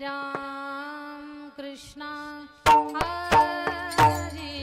राम कृष्णा हरी।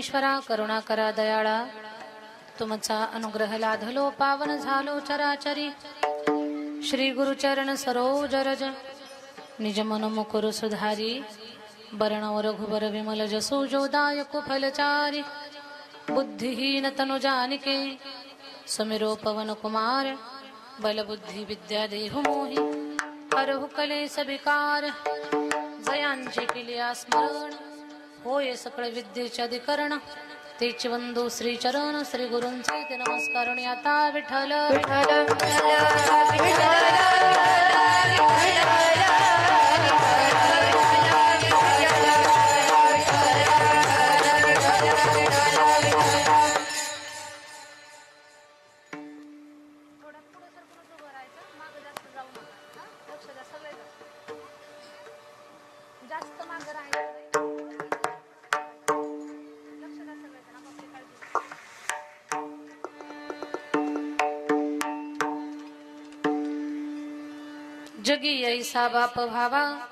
परमेश्वरा करुणा करुणाकरा दयाळा. तुमचा अनुग्रह लाधलो पावन झालो चराचरी. श्री गुरुचरण सरोज रज निज मन मुकुर सुधारी. बरणव रघुबर विमल जसो जोदायक फलचारी. बुद्धिहीन तनु जानिके. समिरो पवन कुमार. बल बुद्धि विद्या देहु मोहि. हरहु कलेस सबिकार जयांची किलिया स्मरण. होय सकळ विद्येचे अधिकरण तेच बंधू श्री चरण श्री गुरूंचे ते नमस्कार आता विठ्ठल जास्त जगी ऐसा बाप व्हावा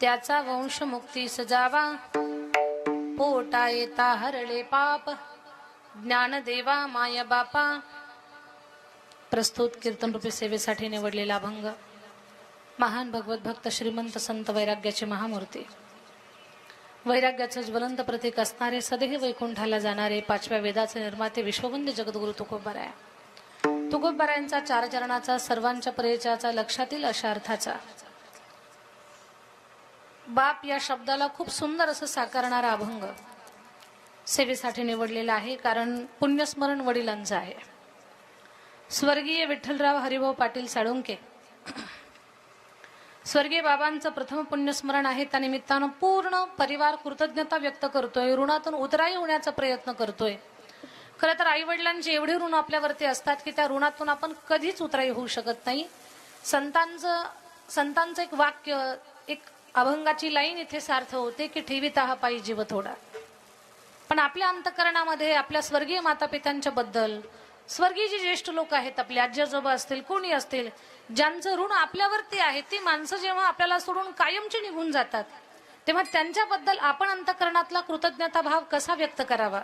त्याचा वंश मुक्ती सजावा. पोटा येता हरले पाप. ज्ञान देवा बापा. प्रस्तुत कीर्तन रूपी सेवेसाठी निवडलेला अभंग. महान भगवत भक्त श्रीमंत संत वैराग्याची महामूर्ती. वैराग्याचं ज्वलंत प्रतीक असणारे सदैव वैकुंठाला जाणारे पाचव्या वेदाचे निर्माते विश्ववंद्य जगद्गुरु तुकोबराया. तुकोबारायांचा चार चरणाचा सर्वांच्या परिचयाचा लक्षातील अशा अर्थाचा. बाप या शब्दाला खूप सुंदर असं साकारणारा अभंग. सेवेसाठी निवडलेला आहे कारण पुण्यस्मरण वडिलांचं आहे. स्वर्गीय विठ्ठलराव हरिभाऊ पाटील साळुंके. स्वर्गीय बाबांचं प्रथम पुण्यस्मरण आहे त्या निमित्तानं पूर्ण परिवार कृतज्ञता व्यक्त करतोय ऋणातून उतराई होण्याचा प्रयत्न करतोय. खरं तर आई वडिलांचे एवढे ऋण आपल्यावरती असतात की त्या ऋणातून आपण कधीच उतराई होऊ शकत नाही. संतांचं संतांचं एक वाक्य एक अभंगाची लाईन इथे सार्थ होते की ठेवी हा पायी जीव थोडा. पण आपल्या अंतकरणामध्ये आपल्या स्वर्गीय माता पित्यांच्या बद्दल स्वर्गीय जे ज्येष्ठ लोक आहेत आपले आजी आजोबा असतील कोणी असतील ज्यांचं ऋण आपल्यावरती आहे ती माणसं जेव्हा आपल्याला सोडून कायमची निघून जातात तेव्हा त्यांच्याबद्दल आपण अंतकरणातला कृतज्ञता भाव कसा व्यक्त करावा?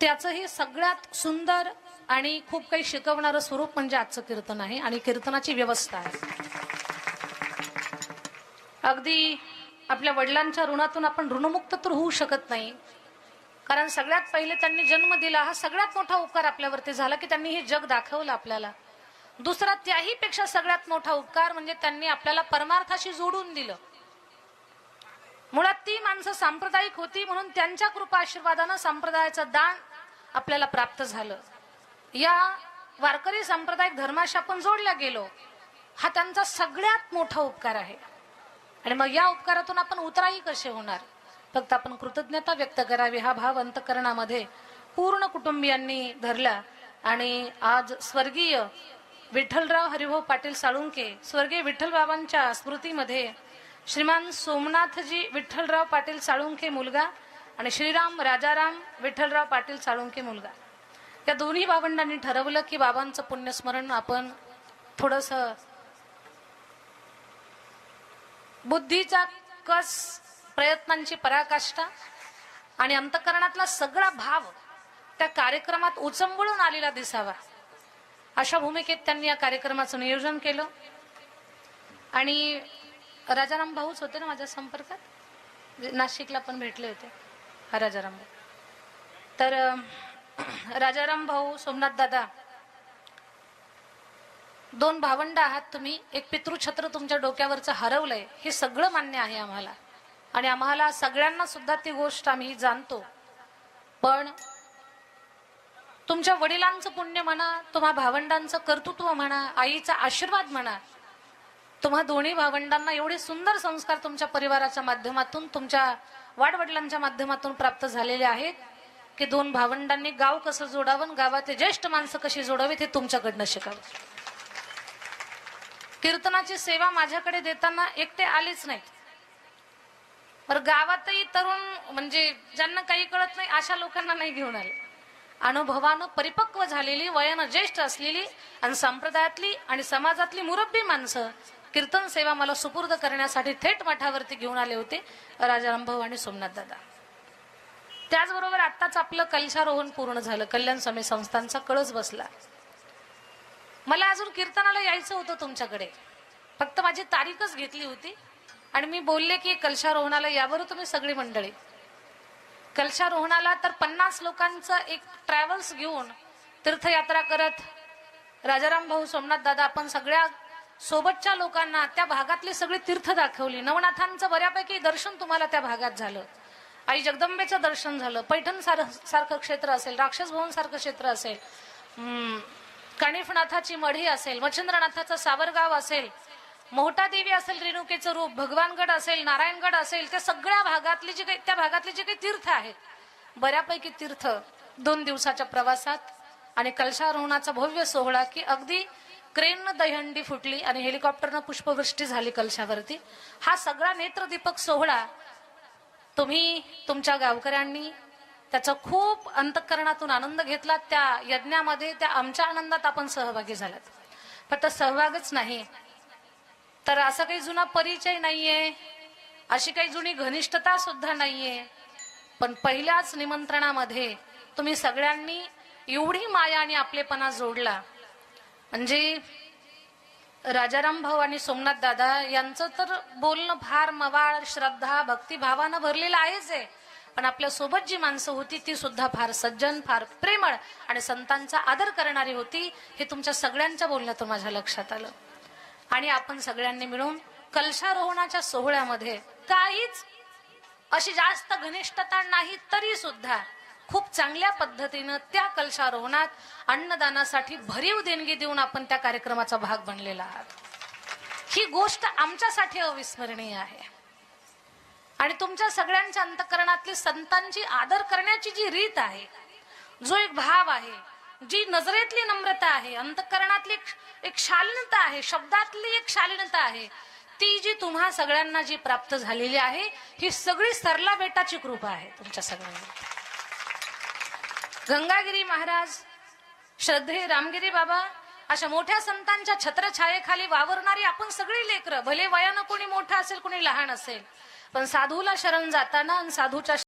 त्याचं हे सगळ्यात सुंदर आणि खूप काही शिकवणारं स्वरूप म्हणजे आजचं कीर्तन आहे आणि कीर्तनाची व्यवस्था आहे. अगदी आपल्या वडिलांच्या ऋणातून आपण ऋणमुक्त तर होऊ शकत नाही कारण सगळ्यात पहिले त्यांनी जन्म दिला हा सगळ्यात मोठा उपकार आपल्यावरती झाला की त्यांनी हे जग दाखवलं आपल्याला. दुसरा त्याही पेक्षा सगळ्यात मोठा उपकार म्हणजे त्यांनी आपल्याला परमार्थाशी जोडून दिलं. मुळात ती माणसं सांप्रदायिक होती म्हणून त्यांच्या कृपा आशीर्वादानं संप्रदायाचं दान आपल्याला प्राप्त झालं. या वारकरी सांप्रदायिक धर्माशी आपण जोडल्या गेलो हा त्यांचा सगळ्यात मोठा उपकार आहे. आणि मग या उपकारातून आपण उतराही कसे होणार? फक्त आपण कृतज्ञता व्यक्त करावी हा भाव अंतकरणामध्ये पूर्ण कुटुंबियांनी धरला. आणि आज स्वर्गीय विठ्ठलराव हरिभाऊ पाटील साळुंके स्वर्गीय विठ्ठल बाबांच्या स्मृतीमध्ये श्रीमान सोमनाथजी विठ्ठलराव पाटील साळुंके मुलगा आणि श्रीराम राजाराम विठ्ठलराव पाटील साळुंके मुलगा. या दोन्ही भावंडांनी ठरवलं की बाबांचं पुण्यस्मरण आपण थोडस बुद्धीचा कस प्रयत्नांची पराकाष्ठा आणि अंतकरणातला सगळा भाव त्या कार्यक्रमात उचंबळून आलेला दिसावा. अशा भूमिकेत त्यांनी या कार्यक्रमाचं नियोजन केलं. आणि राजाराम भाऊच होते ना माझ्या संपर्कात? नाशिकला पण भेटले होते. राजाराम भाऊ. तर राजाराम भाऊ सोमनाथ दादा दोन भावंड आहात तुम्ही. एक पितृछत्र तुमच्या डोक्यावरचं हरवलंय. हे सगळं मान्य आहे आम्हाला. आणि आम्हाला सगळ्यांना सुद्धा ती गोष्ट आम्ही जाणतो. पण तुमच्या वडिलांचं पुण्य म्हणा तुम्हा भावंडांचं कर्तृत्व म्हणा आईचा आशीर्वाद म्हणा तुम्हा दोन्ही भावंडांना एवढे सुंदर संस्कार तुमच्या परिवाराच्या माध्यमातून तुमच्या वाडवडिलांच्या माध्यमातून प्राप्त झालेले आहेत की दोन भावंडांनी गाव कसं जोडावं गावातले ज्येष्ठ माणसं कशी जोडावीत हे तुमच्याकडनं शिकावं. कीर्तनाची सेवा माझ्याकडे देताना एकटे आलेच नाहीत. पर गावातही तरुण म्हणजे ज्यांना काही कळत नाही अशा लोकांना नाही घेऊन आले. अनुभवानं परिपक्व झालेली वयानं ज्येष्ठ असलेली आणि संप्रदायातली आणि समाजातली मुरब्बी माणसं कीर्तन सेवा मला सुपूर्द करण्यासाठी थेट मठावरती घेऊन आले होते राजाराम भाऊ आणि सोमनाथ दादा. त्याचबरोबर आत्ताच आपलं कलशारोहण पूर्ण झालं कल्याण स्वामी संस्थांचा कळस बसला. मला अजून कीर्तनाला यायचं होतं तुमच्याकडे. फक्त माझी तारीखच घेतली होती आणि मी बोलले की कलशारोहणाला यावर तुम्ही सगळी मंडळी. कलशारोहणाला तर पन्नास लोकांचं एक ट्रॅव्हल्स घेऊन तीर्थयात्रा करत राजाराम भाऊ सोमनाथ दादा आपण सगळ्या सोबतच्या लोकांना त्या भागातली सगळी तीर्थ दाखवली. नवनाथांचं बऱ्यापैकी दर्शन तुम्हाला त्या भागात झालं. आई जगदंबेचं दर्शन झालं. पैठण सार सारखं क्षेत्र असेल राक्षस भवन सारखं क्षेत्र असेल कणिफनाथाची मढी असेल मच्छिंद्रनाथाचं सावरगाव असेल मोहटा देवी असेल रेणुकेचं रूप भगवानगड असेल नारायणगड असेल त्या सगळ्या भागातली जी काही त्या भागातली जे काही तीर्थ आहेत बऱ्यापैकी तीर्थ दोन दिवसाच्या प्रवासात आणि कलशारोहणाचा भव्य सोहळा की अगदी क्रेननं दहीहंडी फुटली आणि हेलिकॉप्टरनं पुष्पवृष्टी झाली कलशावरती. हा सगळा नेत्रदीपक सोहळा तुम्ही तुमच्या गावकऱ्यांनी त्याचा खूप अंतःकरणातून आनंद घेतला. त्या यज्ञामध्ये त्या आमच्या आनंदात आपण सहभागी झालात. फक्त सहभागच नाही. तर असा काही जुना परिचय नाहीये. अशी काही जुनी घनिष्ठता सुद्धा नाहीये. पण पहिल्याच निमंत्रणामध्ये तुम्ही सगळ्यांनी एवढी माया आणि आपलेपणा जोडला. म्हणजे राजाराम भाऊ आणि सोमनाथ दादा यांचं तर बोलणं फार मवाळ श्रद्धा भक्तिभावानं भरलेलं आहेच आहे. पण आपल्यासोबत जी माणसं होती ती सुद्धा फार सज्जन फार प्रेमळ आणि संतांचा आदर करणारी होती हे तुमच्या सगळ्यांच्या बोलण्यातून माझ्या लक्षात आलं. आणि आपण सगळ्यांनी मिळून कलशारोहणाच्या सोहळ्यामध्ये काहीच अशी जास्त घनिष्ठता नाही तरी सुद्धा खूप चांगल्या पद्धतीनं त्या कलशारोहणात अन्नदानासाठी भरीव देणगी देऊन आपण त्या कार्यक्रमाचा भाग बनलेला आहात. ही गोष्ट आमच्यासाठी अविस्मरणीय आहे. आणि तुमच्या सगळ्यांच्या अंतकरणातली संतांची आदर करण्याची जी रीत आहे जो एक भाव आहे जी नजरेतली नम्रता आहे अंतकरणातली एक- एक शालीनता आहे शब्दातली एक शालीनता आहे ती जी तुम्हा सगळ्यांना जी प्राप्त झालेली आहे ही सगळी सरला बेटाची कृपा आहे तुमच्या सगळ्यांना. गंगागिरी महाराज श्रद्धे रामगिरी बाबा अशा मोठ्या संतांच्या छत्रछायेखाली वावरणारी आपण सगळी लेकरं भले वयानं कोणी मोठं असेल कोणी लहान असेल पण साधूला शरण जाताना आणि साधूच्या